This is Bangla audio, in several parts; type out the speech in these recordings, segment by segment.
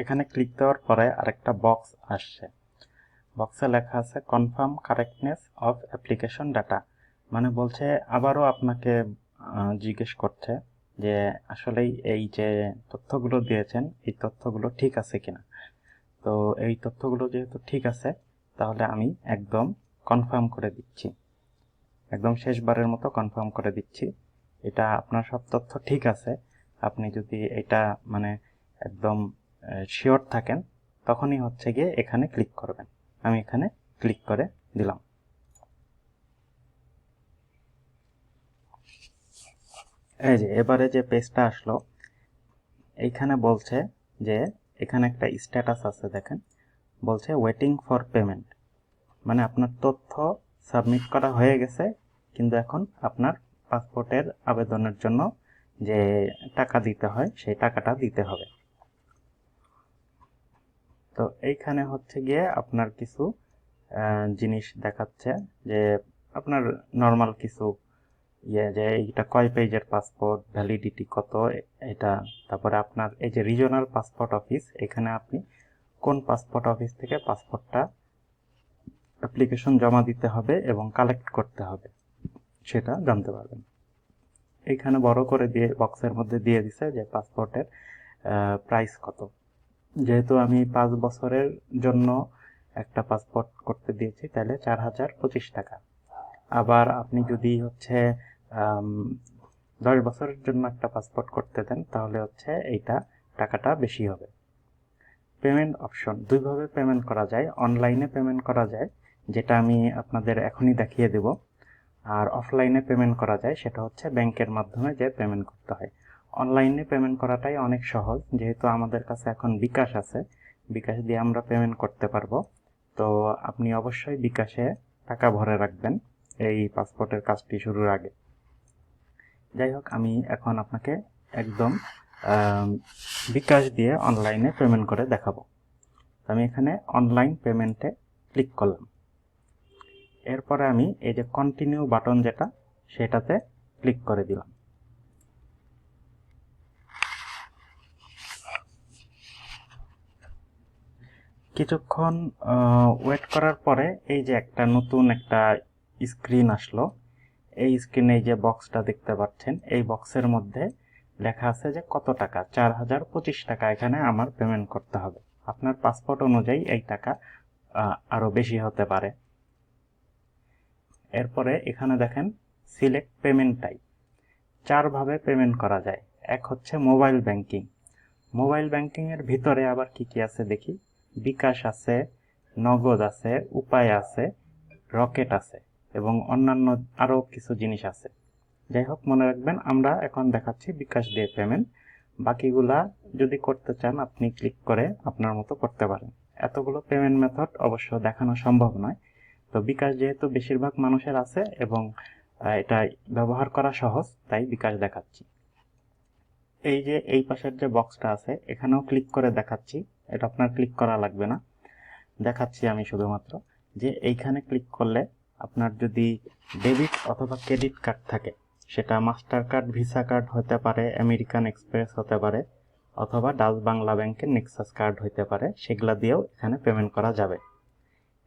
এখানে ক্লিক দেওয়ার পরে আরেকটা বক্স আসছে। বক্সে লেখা আছে confirm correctness of application data মানে বলছে, আবারও আপনাকে জিজ্ঞেস করছে যে, আসলেই এই যে তথ্যগুলো দিয়েছেন, এই তথ্যগুলো ঠিক আছে কিনা? তো এই তথ্যগুলো যেহেতু ঠিক আছে, তাহলে আমি একদম কনফার্ম করে দিচ্ছি। একদম শেষবারের মতো কনফার্ম করে দিচ্ছি, এটা আপনার সব তথ্য ঠিক আছে। আপনি যদি এটা মানে একদম শিওর থাকেন, তখনই হচ্ছে গিয়ে এখানে ক্লিক করবেন। আমি এখানে ক্লিক করে দিলাম। এই যে, এবারে যে পেজটা আসলো, এইখানে বলছে যে, এখানে একটা স্ট্যাটাস আছে দেখেন, বলছে ওয়েটিং ফর পেমেন্ট মানে আপনার তথ্য সাবমিট করা হয়ে গেছে, কিন্তু এখন আপনার পাসপোর্টের আবেদনের জন্য যে টাকা দিতে হয়, সেই টাকাটা দিতে হবে। তো এইখানে হচ্ছে গিয়ে আপনার কিছু জিনিস দেখাচ্ছে যে আপনার নর্মাল কিছু ইয়ে যে এইটা কয় পেজের পাসপোর্ট ভ্যালিডিটি কত, এটা, তারপরে আপনার এই যে রিজনাল পাসপোর্ট অফিস এখানে আপনি কোন পাসপোর্ট অফিস থেকে পাসপোর্টটা অ্যাপ্লিকেশন জমা দিতে হবে এবং কালেক্ট করতে হবে, সেটা জানতে পারবেন। এইখানে বড় করে দিয়ে বক্সের মধ্যে দিয়ে দিছে যে পাসপোর্টের প্রাইস কত। যেহেতু আমি পাঁচ বছরের জন্য একটা পাসপোর্ট করতে দিয়েছি, তাহলে চার হাজার পঁচিশ টাকা। আবার আপনি যদি হচ্ছে দশ বছরের জন্য একটা পাসপোর্ট করতে দেন, তাহলে হচ্ছে এইটা টাকাটা বেশি হবে। পেমেন্ট অপশন দুইভাবে পেমেন্ট করা যায়। অনলাইনে পেমেন্ট করা যায়, যেটা আমি আপনাদের এখনই দেখিয়ে দেব। আর অফলাইনে পেমেন্ট করা যায়, সেটা হচ্ছে ব্যাংকের মাধ্যমে যে পেমেন্ট করতে হয়। অনলাইনে পেমেন্ট করাটাই অনেক সহজ, যেহেতু আমাদের কাছে এখন বিকাশ আছে। বিকাশ দিয়ে আমরা পেমেন্ট করতে পারব। তো আপনি অবশ্যই বিকাশে টাকা ভরে রাখবেন এই পাসপোর্টের কাজটি শুরুর আগে। যাই হোক, আমি এখন আপনাকে একদম বিকাশ দিয়ে অনলাইনে পেমেন্ট করে দেখাবো। আমি এখানে অনলাইন পেমেন্টে ক্লিক করলাম। এরপরে আমি এই যে কন্টিনিউ বাটন যেটা, সেটাতে ক্লিক করে দিলাম। কিছুক্ষণ ওয়েট করার পরে এই যে একটা নতুন একটা স্ক্রিন আসলো এই স্ক্রিনে এই যে বক্সটা দেখতে পাচ্ছেন এই বক্সের মধ্যে লেখা আছে যে কত টাকা? চার হাজার পঁচিশ টাকা এখানে আমার পেমেন্ট করতে হবে। আপনার পাসপোর্ট অনুযায়ী এই টাকা আহ, আরও বেশি হতে পারে। এরপরে এখানে দেখেন সিলেক্ট পেমেন্ট টাইপ চারভাবে পেমেন্ট করা যায়। এক হচ্ছে মোবাইল ব্যাংকিং মোবাইল ব্যাংকিংয়ের ভিতরে আবার কি কি আছে দেখি। বিকাশ আছে, নগদ আছে, উপায় আছে, রকেট আছে এবং অন্যান্য আরও কিছু জিনিস আছে। যাই হোক, মনে রাখবেন, আমরা এখন দেখাচ্ছি বিকাশ দিয়ে পেমেন্ট বাকিগুলা যদি করতে চান, আপনি ক্লিক করে আপনার মতো করতে পারেন। এতগুলো পেমেন্ট মেথড অবশ্য দেখানো সম্ভব নয়। তো বিকাশ যেহেতু বেশিরভাগ মানুষের আছে এবং এটা ব্যবহার করা সহজ, তাই বিকাশ দেখাচ্ছি। এই যে, এই পাশের যে বক্সটা আছে, এখানেও ক্লিক করে দেখাচ্ছি। এটা আপনার ক্লিক করা লাগবে না। দেখাচ্ছি আমি শুধুমাত্র যে এইখানে ক্লিক করলে আপনার যদি ডেবিট অথবা ক্রেডিট কার্ড থাকে, সেটা মাস্টার কার্ড ভিসা কার্ড হতে পারে আমেরিকান এক্সপ্রেস হতে পারে, অথবা ডাচ বাংলা ব্যাংকের নেক্সাস কার্ড হতে পারে, সেগুলা দিয়েও এখানে পেমেন্ট করা যাবে।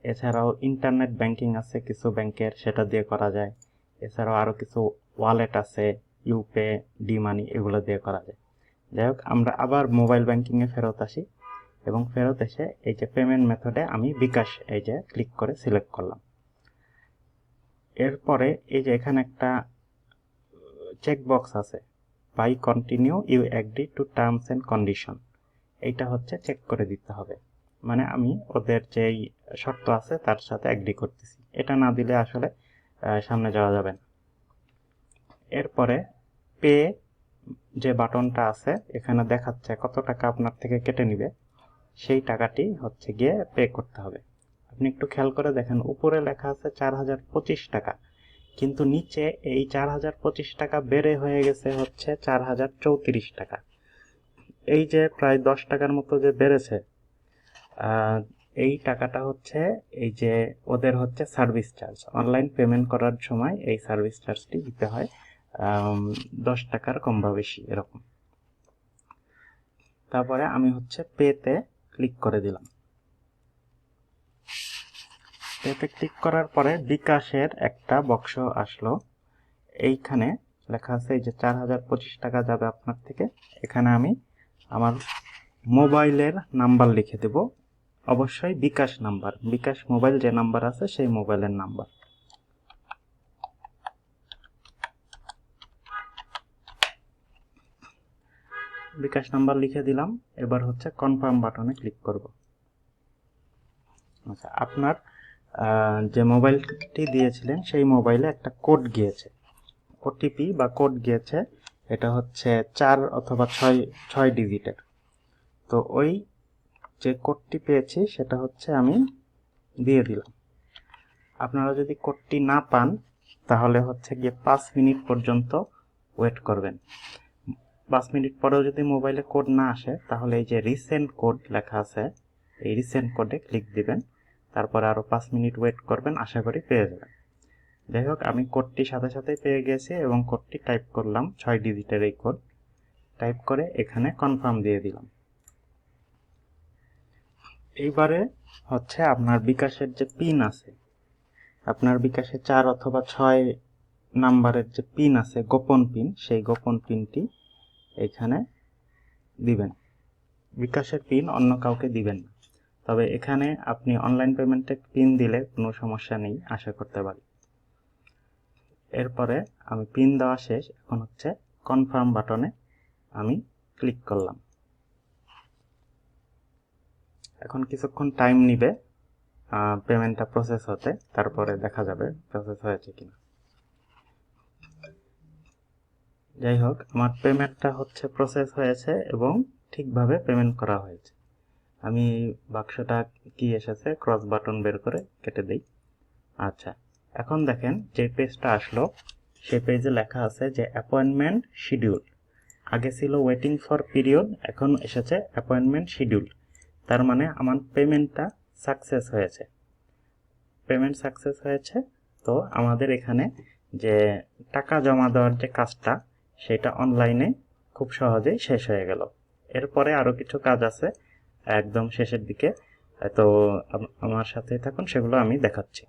এছাড়াও ইন্টারনেট ব্যাংকিং আছে কিছু ব্যাংকের সেটা দিয়ে করা যায়। এছাড়াও আরও কিছু ওয়ালেট আছে ইউপে ডি মানি এগুলো দিয়ে করা যায়। যাই হোক, আমরা আবার মোবাইল ব্যাংকিংয়ে ফেরত আসি। এবং ফেরত এসে এই যে পেমেন্ট মেথডে আমি বিকাশ এই যে ক্লিক করে সিলেক্ট করলাম। এরপরে এই যে এখানে একটা চেক বক্স আছে। By continue you agree to terms and condition এইটা হচ্ছে চেক করে দিতে হবে। মানে আমি ওদের যেই শর্ত আছে তার সাথে অ্যাগ্রি করতেছি। এটা না দিলে আসলে সামনে যাওয়া যাবে না। এরপরে পে যে বাটনটা আছে, এখানে দেখাচ্ছে কত টাকা আপনার থেকে কেটে নিবে। সেই টাকাটি হচ্ছে গিয়ে পে করতে হবে। আপনি একটু খেয়াল করে দেখেন, উপরে লেখা আছে চার হাজার পঁচিশ টাকা। কিন্তু নিচে এই চার হাজার পঁচিশ টাকা বেড়ে হয়ে গেছে হচ্ছে চার হাজার চৌত্রিশ টাকা। এই যে প্রায় দশ টাকার মতো যে বেড়েছে এই টাকাটা হচ্ছে এই যে ওদের হচ্ছে সার্ভিস চার্জ অনলাইন পেমেন্ট করার সময় এই সার্ভিস চার্জটি দিতে হয় দশ টাকার কম বা বেশি এরকম। তারপরে আমি হচ্ছে পেতে ক্লিক করে দিলাম। এতে ক্লিক করার পরে বিকাশের একটা বক্স আসলো। এইখানে লেখা আছে এই যে চার হাজার পঁচিশ টাকা যাবে আপনার থেকে। এখানে আমি আমার মোবাইলের নাম্বার লিখে দেব। অবশ্যই বিকাশ নাম্বার। বিকাশ মোবাইল যে নাম্বার আছে সেই মোবাইলের নাম্বার। বিকাশ নাম্বার লিখে দিলাম। এবার হচ্ছে কনফার্ম বাটনে ক্লিক করব। আচ্ছা আপনার যে মোবাইলটি দিয়েছিলেন, সেই মোবাইলে একটা কোড গিয়েছে। ওটিপি বা কোড গিয়েছে, এটা হচ্ছে চার অথবা ছয় ছয় ডিজিটের। তো ওই যে কোডটি পেয়েছি, সেটা হচ্ছে আমি দিয়ে দিলাম। আপনারা যদি কোডটি না পান, তাহলে হচ্ছে গিয়ে পাঁচ মিনিট পর্যন্ত ওয়েট করবেন। পাঁচ মিনিট পরেও যদি মোবাইলে কোড না আসে, তাহলে এই যে রিসেন্ট কোড লেখা আছে, এই রিসেন্ট কোডে ক্লিক দিবেন। তারপরে আরও পাঁচ মিনিট ওয়েট করবেন, আশা করি পেয়ে যাবেন। যাই হোক, আমি কোডটি সাথে সাথে পেয়ে গেছি এবং কোডটি টাইপ করলাম ছয় ডিজিটের এই কোড টাইপ করে এখানে কনফার্ম দিয়ে দিলাম। এইবারে হচ্ছে আপনার বিকাশের যে পিন আছে, আপনার বিকাশে চার অথবা ছয় নাম্বারের যে পিন আছে, গোপন পিন সেই গোপন পিনটি এখানে দিবেন। বিকাশের পিন অন্য কাউকে দিবেন না। তবে এখানে আপনি অনলাইন পেমেন্টে পিন দিলে কোনো সমস্যা নেই, আশা করতে পারি। এরপরে আমি পিন দেওয়া শেষ। এখন হচ্ছে কনফার্ম বাটনে আমি ক্লিক করলাম। এখন কিছুক্ষণ টাইম নিবে পেমেন্টটা প্রসেস হতে। তারপরে দেখা যাবে প্রসেস হয়েছে কিনা। যাই হোক আমার পেমেন্টটা হচ্ছে প্রসেস হয়েছে এবং ঠিকভাবে পেমেন্ট করা হয়েছে। আমি বাক্সটা কি এসেছে ক্রস বাটন বের করে কেটে দেই। আচ্ছা এখন দেখেন যে পেজটা আসলো, সেই পেজে লেখা আছে যে অ্যাপয়েন্টমেন্ট শিডিউল আগে ছিল ওয়েটিং ফর পিরিয়ড এখন এসেছে অ্যাপয়েন্টমেন্ট শিডিউল তার মানে আমার পেমেন্টটা সাকসেস হয়েছে। পেমেন্ট সাকসেস হয়েছে, তো আমাদের এখানে যে টাকা জমা দেওয়ার যে কাজটা সেটা অনলাইনে খুব সহজেই শেষ হয়ে গেল। এরপরে আরও কিছু কাজ আছে একদম শেষের দিকে। তো আমার সাথে থাকুন, সেগুলো আমি দেখাচ্ছি।